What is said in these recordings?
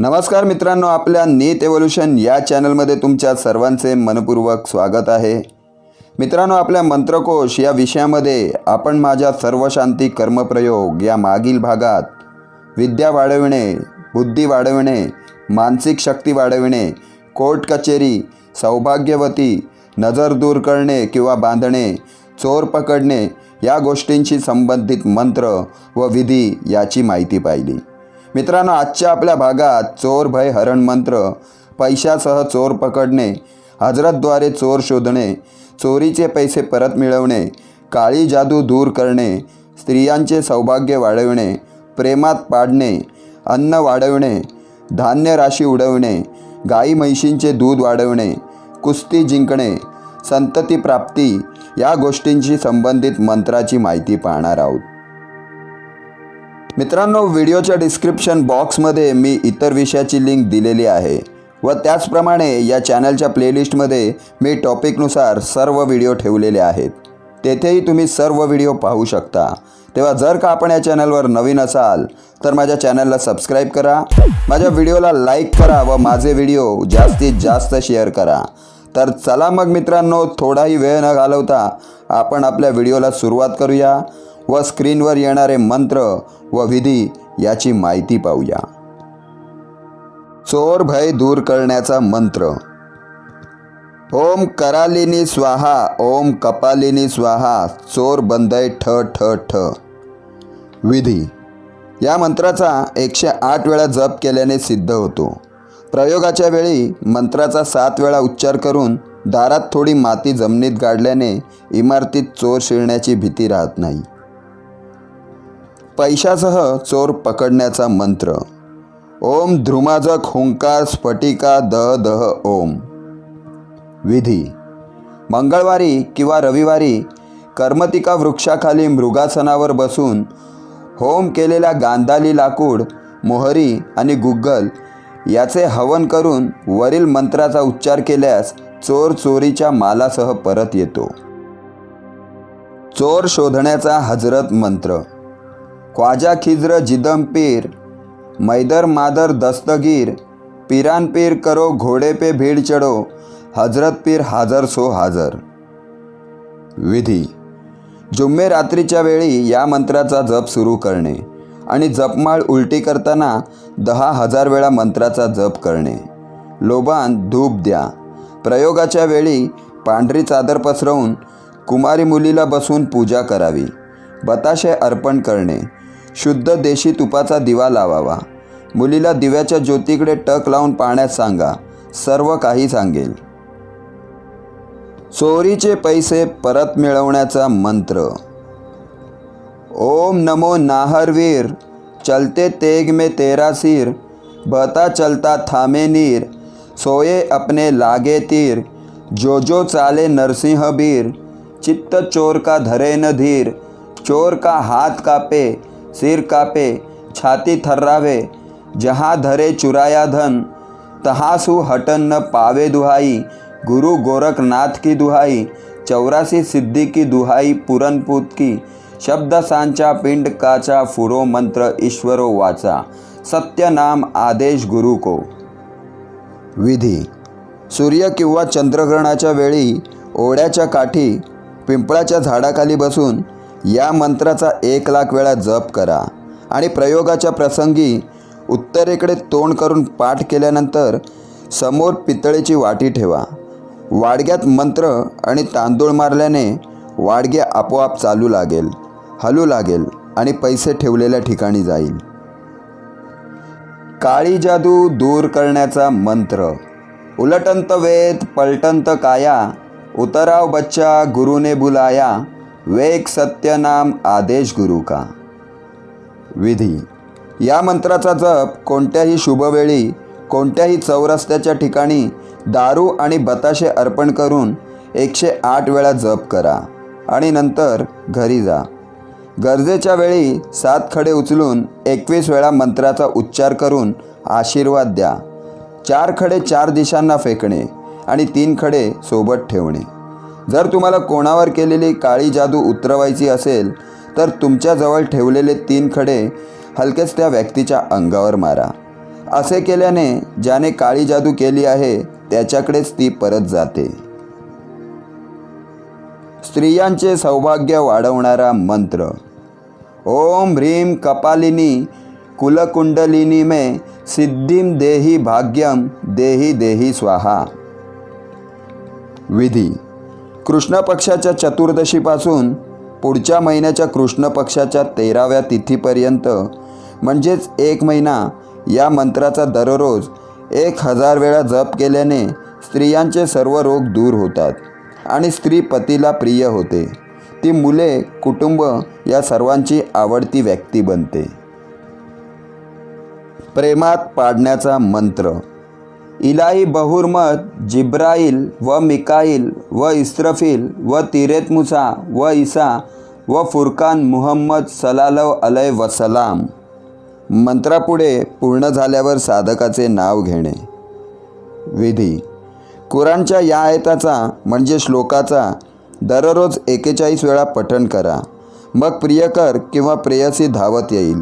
नमस्कार मित्रांनो आपल्या नीत एव्होल्युशन या चॅनलमध्ये तुमच्या सर्वांचे मनपूर्वक स्वागत आहे. मित्रांनो आपल्या मंत्रकोश या विषयामध्ये आपण माझ्या सर्वशांती कर्मप्रयोग या मागील भागात विद्या वाढविणे बुद्धी वाढविणे मानसिक शक्ती वाढविणे कोर्ट कचेरी सौभाग्यवती नजर दूर करणे किंवा बांधणे चोर पकडणे या गोष्टींशी संबंधित मंत्र व विधी याची माहिती पाहिली. मित्रांनो आजच्या आपल्या भागात चोर भय हरण मंत्र पैशासह चोर पकडणे हजरतद्वारे चोर शोधणे चोरीचे पैसे परत मिळवणे काळी जादू दूर करणे स्त्रियांचे सौभाग्य वाढविणे प्रेमात पाडणे अन्न वाढविणे धान्य राशी उडवणे गाई म्हैशींचे दूध वाढवणे कुस्ती जिंकणे संतती प्राप्ती या गोष्टींशी संबंधित मंत्राची माहिती पाहणार आहोत. मित्रांनो व्हिडिओच्या डिस्क्रिप्शन बॉक्समध्ये मी इतर विषयाची लिंक दिलेली आहे व त्याचप्रमाणे या चॅनलच्या प्लेलिस्टमध्ये मी टॉपिकनुसार सर्व व्हिडिओ ठेवलेले आहेत. तेथेही तुम्ही सर्व व्हिडिओ पाहू शकता. तेव्हा जर का आपण या चॅनलवर नवीन असाल तर माझ्या चॅनलला सबस्क्राईब करा माझ्या व्हिडिओला लाईक करा व माझे व्हिडिओ जास्तीत जास्त शेअर करा. तर चला मग मित्रांनो थोडाही वेळ न घालवता आपण आपल्या व्हिडिओला सुरुवात करूया. व स्क्रीनवर येणारे मंत्र व विधी याची माहिती पाहूया. चोर भय दूर करण्याचा मंत्र. ओम करालिनी स्वाहा ओम कपालिनी स्वाहा चोर बंदय ठ ठ ठ. विधी. या मंत्राचा एकशे आठ वेळा जप केल्याने सिद्ध होतो. प्रयोगाच्या वेळी मंत्राचा सात वेळा उच्चार करून दारात थोडी माती जमिनीत गाडल्याने इमारतीत चोर शिरण्याची भीती राहत नाही. पैशासह चोर पकडण्याचा मंत्र. ओम ध्रुमाजक हुंकार स्फटिका दह दह ओम. विधी. मंगळवारी किंवा रविवारी कर्मतिका वृक्षाखाली मृगासनावर बसून होम केलेल्या गांधाली लाकूड मोहरी आणि गुग्गल याचे हवन करून वरील मंत्राचा उच्चार केल्यास चोर चोरीच्या मालासह परत येतो. चोर शोधण्याचा हजरत मंत्र. ख्वाजा खिज्र जिदम पीर मैदर मादर दस्तगीर पीरान पीर करो घोडे पे भीड चढो हजरत पीर हाजर सो हाजर. विधी जुम्मे रात्रीच्या वेळी या मंत्राचा जप सुरू करणे आणि जपमाळ उलटी करताना दहा हजार वेळा मंत्राचा जप करणे. लोबान धूप द्या. प्रयोगाच्या वेळी पांढरी चादर पसरवून कुमारी मुलीला बसून पूजा करावी. बताशे अर्पण करणे. शुद्ध देशी तुपाचा दिवा लावावा. मुलीला दिव्याच्या ज्योतीकडे टक लावून पाहण्यास सांगा. सर्व काही सांगेल. चोरीचे पैसे परत मिळवण्याचा मंत्र. ओम नमो नाहरवीर चलते तेग में तेरा सिर बहता चलता थामे नीर सोये अपने लागे तीर जो जो चाले नरसिंह बीर चित्त चोर का धरे न धीर चोर का हाथ कापे सिर कापे छाती थर्रावे जहाँ धरे चुराया धन तहासु हटन न पावे दुहाई गुरु गोरखनाथ की दुहाई चौरासी सिद्धि की दुहाई पुरणपूत की शब्द सांचा पिंड काचा फुरो मंत्र ईश्वरो वाचा सत्य नाम आदेश गुरु को। विधी सूर्य किंवा चंद्रग्रहणाच्या वेळी ओढ्याच्या काठी पिंपळाच्या झाडाखाली बसून या मंत्राचा एक लाख वेळा जप करा. आणि प्रयोगाच्या प्रसंगी उत्तरेकडे तोंड करून पाठ केल्यानंतर समोर पितळेची वाटी ठेवा. वाडग्यात मंत्र आणि तांदूळ मारल्याने वाडगे आपोआप चालू लागेल हलू लागेल आणि पैसे ठेवलेल्या ठिकाणी जाईल. काळी जादू दूर करण्याचा मंत्र. उलटंत वेद पलटंत काया उतराव बच्चा गुरुने बुलाया. वेग सत्य नाम आदेश गुरु का? विधी. या मंत्राचा जप कोणत्याही शुभवेळी कोणत्याही चौरस्त्याच्या ठिकाणी दारू आणि बताशे अर्पण करून एकशे आठ वेळा जप करा आणि नंतर घरी जा. गरजेच्या वेळी सात खडे उचलून एकवीस वेळा मंत्राचा उच्चार करून आशीर्वाद द्या. चार खडे चार दिशांना फेकणे आणि तीन खडे सोबत ठेवणे. जर तुम्हाला कोणावर केलेली काळी जादू उतरवायची असेल तर तुमच्याजवळ ठेवलेले तीन खडे हलकेच त्या व्यक्तीच्या अंगावर मारा. असे केल्याने ज्याने काळी जादू केली आहे त्याच्याकडेच ती परत जाते. स्त्रियांचे सौभाग्य वाढवणारा मंत्र. ओम ह्रीम कपालिनी कुलकुंडलिनी मे सिद्धिम देही भाग्यम देही देही स्वाहा. विधी. कृष्ण पक्षाच्या चतुर्दशीपासून पुढच्या महिन्याच्या कृष्ण पक्षाच्या तेराव्या तिथीपर्यंत म्हणजेच एक महिना या मंत्राचा दररोज एक हजार वेळा जप केल्याने स्त्रियांचे सर्व रोग दूर होतात आणि स्त्री पतीला प्रिय होते. ती मुले कुटुंब या सर्वांची आवडती व्यक्ती बनते. प्रेमात पाडण्याचा मंत्र इलाही बहुरमत जिब्राईल व मिकाईल व इस्रफिल व तिरेत मुसा व इसा व फुरकान मुहम्मद सलालव अलय वसलाम मंत्रापुढे पूर्ण झाल्यावर साधकाचे नाव घेणे. विधी. कुराणच्या या आयताचा म्हणजे श्लोकाचा दररोज एकेचाळीस वेळा पठण करा. मग प्रियकर किंवा प्रेयसी धावत येईल.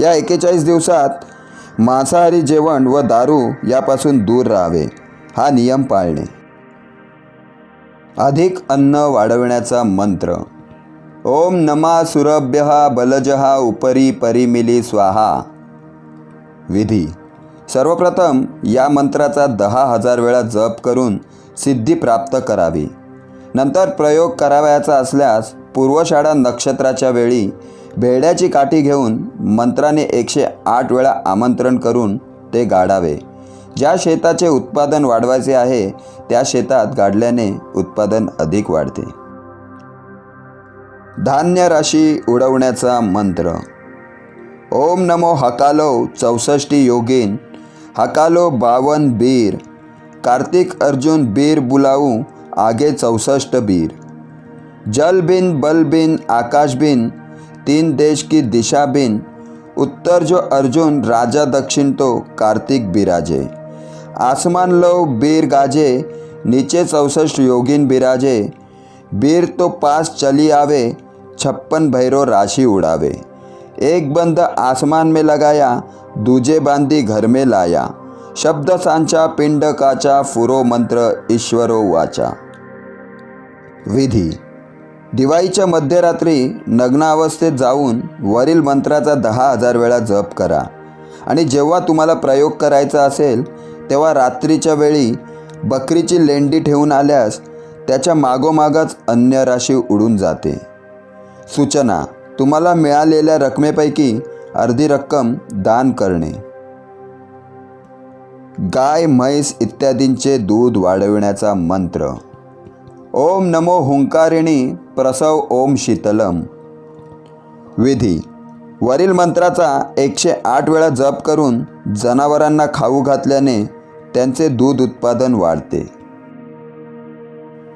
या एकेचाळीस दिवसात मांसाहारी जेवण व दारू यापासून दूर राहावे हा नियम पाळणे. अधिक अन्न वाढविण्याचा मंत्र. ओम नमा सुरभ्य बलजहा उपरी परिमिली स्वाहा. विधी. सर्वप्रथम या मंत्राचा दहा हजार वेळा जप करून सिद्धी प्राप्त करावी. नंतर प्रयोग करावयाचा असल्यास पूर्वशाळा नक्षत्राच्या वेळी भेड्याची काठी घेऊन मंत्राने एकशे आठ वेळा आमंत्रण करून ते गाडावे ज्या शेताचे उत्पादन वाढवायचे आहे त्या शेतात गाडल्याने उत्पादन अधिक वाढते. धान्य राशी उडवण्याचा मंत्र. ओम नमो हकालो चौसष्टी योगीन हकालो बावन बीर कार्तिक अर्जुन बीर बुलाऊ आगे चौसष्ट बीर. जल बिन बल बिन आकाश बिन तीन देश की दिशा बिन उत्तर जो अर्जुन राजा दक्षिण तो कार्तिक बिराजे। आसमान लो बीर गाजे नीचे चौसष्ट योगिन बिराजे। बीर तो पास चली आवे छप्पन भैरो राशि उड़ावे। एक बंद आसमान में लगाया दूजे बांधी घर में लाया। शब्द सांचा पिंड काचा फुरो मंत्र ईश्वरो वाचा। विधी। दिवाळीच्या मध्यरात्री नग्न अवस्थेत जाऊन वरील मंत्राचा दहा हजार वेळा जप करा. आणि जेव्हा तुम्हाला प्रयोग करायचा असेल तेव्हा रात्रीच्या वेळी बकरीची लेंडी ठेवून आल्यास त्याच्या मागोमागच अन्य राशी उडून जाते. सूचना तुम्हाला मिळालेल्या रकमेपैकी अर्धी रक्कम दान करणे. गाय म्हैस इत्यादींचे दूध वाढविण्याचा मंत्र. ओम नमो हुंकारिणी प्रसव ओम शीतलम. विधी. वरील मंत्राचा एकशे आठ वेळा जप करून जनावरांना खाऊ घातल्याने त्यांचे दूध उत्पादन वाढते.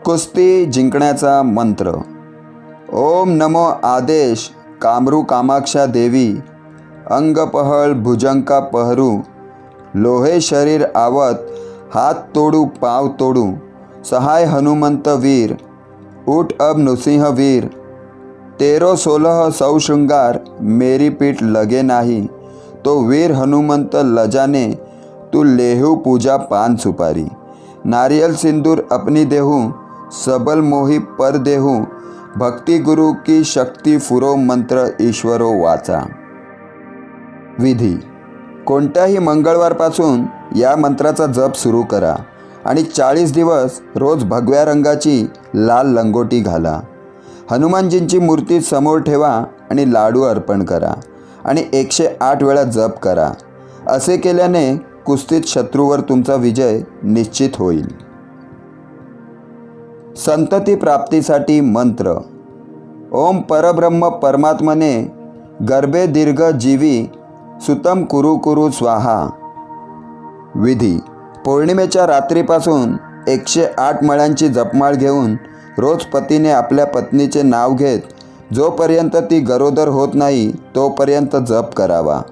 कुस्ती जिंकण्याचा मंत्र. ओम नमो आदेश कामरू कामाक्षा देवी अंगपहळ भुजंका पहरू लोहे शरीर आवत हात तोडू पाव तोडू सहाय हनुमंत वीर उठ अब नृसिंह वीर तेरो सोलह सौ शृंगार मेरी पीठ लगे नाही तो वीर हनुमंत लजाने तू लेहू पूजा पान सुपारी नारियल सिंदूर अपनी देहू सबल मोही पर देहू भक्ति गुरु की शक्ती फुरो मंत्र ईश्वरो वाचा. विधी कोणत्याही मंगळवारपासून या मंत्राचा जप सुरू करा. आणि चाळीस दिवस रोज भगव्या रंगाची लाल लंगोटी घाला. हनुमानजींची मूर्ती समोर ठेवा आणि लाडू अर्पण करा आणि एकशे आठ वेळा जप करा. असे केल्याने कुस्तीत शत्रूवर तुमचा विजय निश्चित होईल. संतती प्राप्तीसाठी मंत्र. ओम परब्रह्म परमात्मने गर्भे दीर्घ जीवी सुतम कुरु कुरु स्वाहा. विधी. पौर्णिमेच्या रात्रीपासून एकशे आठ मळ्यांची जपमाळ घेऊन रोज पतीने आपल्या पत्नीचे नाव घेत जोपर्यंत ती गरोदर होत नाही तोपर्यंत जप करावा.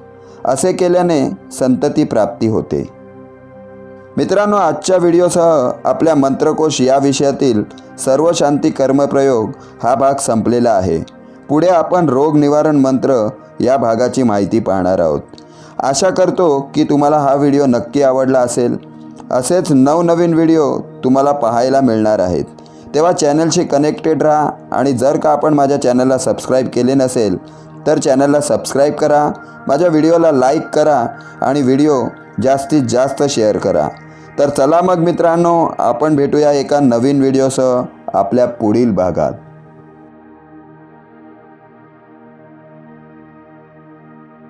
असे केल्याने संतती प्राप्ती होते. मित्रांनो आजच्या व्हिडिओसह आपल्या मंत्रकोश या विषयातील सर्व शांती कर्मप्रयोग हा भाग संपलेला आहे. पुढे आपण रोग निवारण मंत्र या भागाची माहिती पाहणार आहोत. आशा करतो की तुम्हाला हा व्हिडिओ नक्की आवडला असेल. असेच नवनवीन व्हिडिओ तुम्हाला पाहायला मिळणार आहेत. तेव्हा चॅनलशी कनेक्टेड राहा आणि जर का आपण माझ्या चॅनलला सबस्क्राईब केले नसेल तर चॅनलला सबस्क्राईब करा माझ्या व्हिडिओला लाईक करा आणि व्हिडिओ जास्तीत जास्त शेअर करा. तर चला मग मित्रांनो आपण भेटूया एका नवीन व्हिडिओसह आपल्या पुढील भागात.